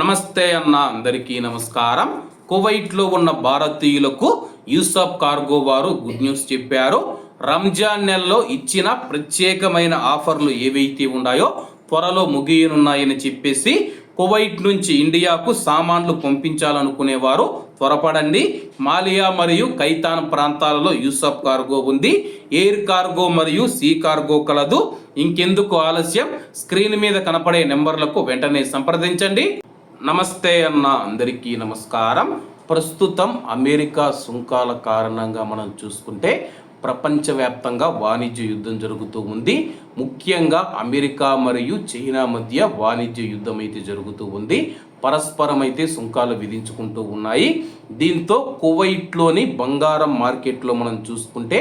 నమస్తే అన్న అందరికీ నమస్కారం. కువైట్లో ఉన్న భారతీయులకు యూసఫ్ కార్గో వారు గుడ్ న్యూస్ చెప్పారు. రంజాన్ నెలలో ఇచ్చిన ప్రత్యేకమైన ఆఫర్లు ఏవైతే ఉన్నాయో త్వరలో ముగియనున్నాయని చెప్పేసి కువైట్ నుంచి ఇండియాకు సామాన్లు పంపించాలనుకునేవారు. త్వరపడండి. మాలియా మరియు కైతాన్ ప్రాంతాలలో యూసఫ్ కార్గో ఉంది. ఎయిర్ కార్గో మరియు సీ కార్గో కలదు. ఇంకెందుకు ఆలస్యం? స్క్రీన్ మీద కనపడే నెంబర్లకు వెంటనే సంప్రదించండి. నమస్తే అన్న అందరికీ నమస్కారం. ప్రస్తుతం అమెరికా సుంకాల కారణంగా మనం చూసుకుంటే ప్రపంచవ్యాప్తంగా వాణిజ్య యుద్ధం జరుగుతూ ఉంది. ముఖ్యంగా అమెరికా మరియు చైనా మధ్య వాణిజ్య యుద్ధం అయితే జరుగుతూ ఉంది. పరస్పరం అయితే సుంకాలు విధించుకుంటూ ఉన్నాయి. దీంతో కువైట్లోని బంగారం మార్కెట్లో మనం చూసుకుంటే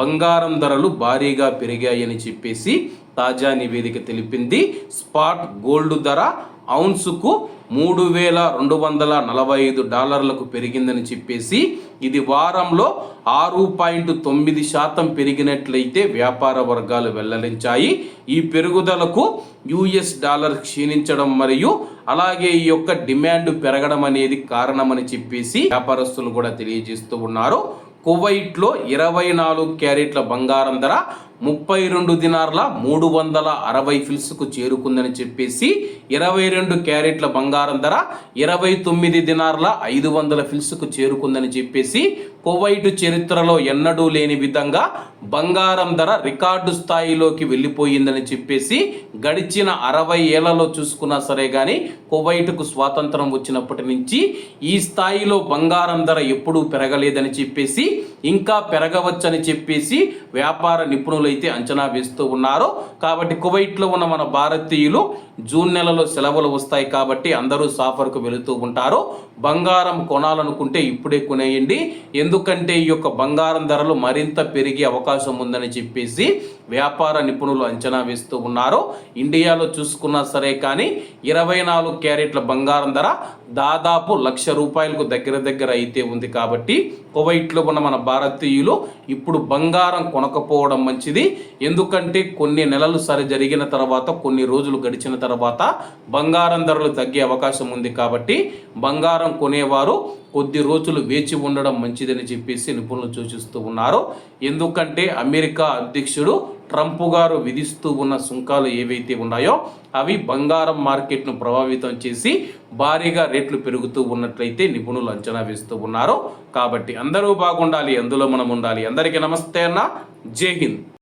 బంగారం ధరలు భారీగా పెరిగాయని చెప్పేసి తాజా నివేదిక తెలిపింది. స్పాట్ గోల్డ్ ధర ఔన్సుకు మూడు వేల రెండు వందల నలభై ఐదు డాలర్లకు పెరిగిందని చెప్పేసి ఇది వారంలో ఆరు పాయింట్ తొమ్మిది శాతం పెరిగినట్లయితే వ్యాపార వర్గాలు వెల్లడించాయి. ఈ పెరుగుదలకు యుఎస్ డాలర్ క్షీణించడం మరియు అలాగే ఈ యొక్క డిమాండ్ పెరగడం అనేది కారణమని చెప్పేసి వ్యాపారస్తులు కూడా తెలియజేస్తూ ఉన్నారు. కువైట్లో ఇరవై నాలుగు క్యారెట్ల బంగారం ధర ముప్పై రెండు దినార్ల మూడు వందల అరవై ఫిల్స్కు చేరుకుందని చెప్పేసి ఇరవై రెండు క్యారెట్ల బంగారం ధర ఇరవై తొమ్మిది దినార్ల ఐదు వందల ఫిల్స్కు చేరుకుందని చెప్పేసి కువైట్ చరిత్రలో ఎన్నడూ లేని విధంగా బంగారం ధర రికార్డు స్థాయిలోకి వెళ్ళిపోయిందని చెప్పేసి గడిచిన అరవై ఏళ్ళలో చూసుకున్నా సరే కానీ కువైట్కు స్వాతంత్రం వచ్చినప్పటి నుంచి ఈ స్థాయిలో బంగారం ధర ఎప్పుడూ పెరగలేదని చెప్పేసి ఇంకా పెరగవచ్చని చెప్పేసి వ్యాపార నిపుణులు అయితే అంచనా వేస్తూ ఉన్నారు. కాబట్టి కువైట్లో ఉన్న మన భారతీయులు జూన్ నెలలో సెలవులు వస్తాయి కాబట్టి అందరూ సాఫర్కు వెళుతూ ఉంటారు. బంగారం కొనాలనుకుంటే ఇప్పుడే కొనేయండి. ఎందుకంటే ఈ యొక్క బంగారం ధరలు మరింత పెరిగే అవకాశం ఉందని చెప్పేసి వ్యాపార నిపుణులు అంచనా వేస్తూ ఉన్నారు. ఇండియాలో చూసుకున్నా సరే కానీ ఇరవై నాలుగు క్యారెట్ల బంగారం ధర దాదాపు లక్ష రూపాయలకు దగ్గర దగ్గర అయితే ఉంది కాబట్టి కువైట్లో ఉన్న మన భారతీయులు ఇప్పుడు బంగారం కొనకపోవడం మంచిది. ఎందుకంటే కొన్ని నెలలు సరి జరిగిన తర్వాత కొన్ని రోజులు గడిచిన తర్వాత బంగారం ధరలు తగ్గే అవకాశం ఉంది కాబట్టి బంగారం కొనేవారు కొద్ది రోజులు వేచి ఉండడం మంచిదని చెప్పేసి నిపుణులు సూచిస్తూ ఉన్నారు. ఎందుకంటే అమెరికా అధ్యక్షుడు ట్రంప్ గారు విధిస్తూ ఉన్న సుంకాలు ఏవైతే ఉన్నాయో అవి బంగారం మార్కెట్ను ప్రభావితం చేసి భారీగా రేట్లు పెరుగుతూ ఉన్నట్లయితే నిపుణులు అంచనా వేస్తూ ఉన్నారు. కాబట్టి అందరూ బాగుండాలి అందులో మనం ఉండాలి. అందరికీ నమస్తే అన్న. జై హింద్.